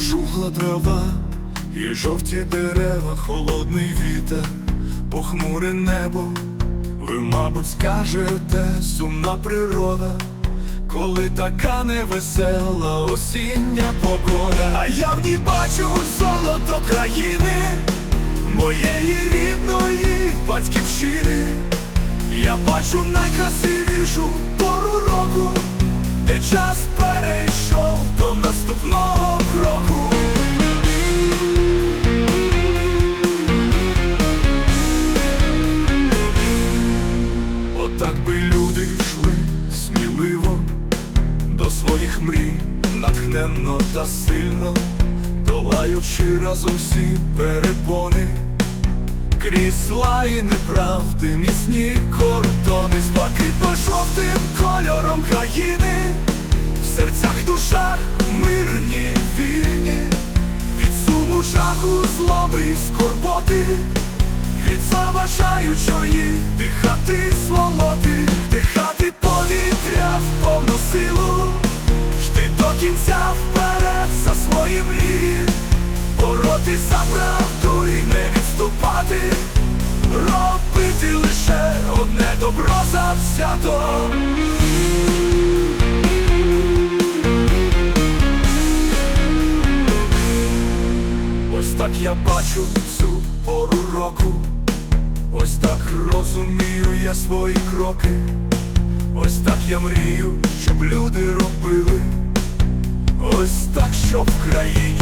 пожухла трава, і жовті дерева, холодний вітер, похмуре небо. Ви, мабуть, скажете, сумна природа, коли така невесела осіння погода. А я в ній бачу золото країни, моєї рідної батьківщини. Я бачу найкрасивішу пору року, де час перейшов натхненно та сильно, долаючи разом всі перепони. Крізь лаї неправди, міцні кордони з блакитно-жовтим кольором країни, в серцях душах мирні вільні, від суму жаху злоби і скорботи, від заважаючої кінця вперед за свої мрії. Бороти за правду і не відступати, робити лише одне добро завзято. Ось так я бачу цю пору року, ось так розумію я свої кроки, ось так я мрію, щоб люди робили. Щоб в країні.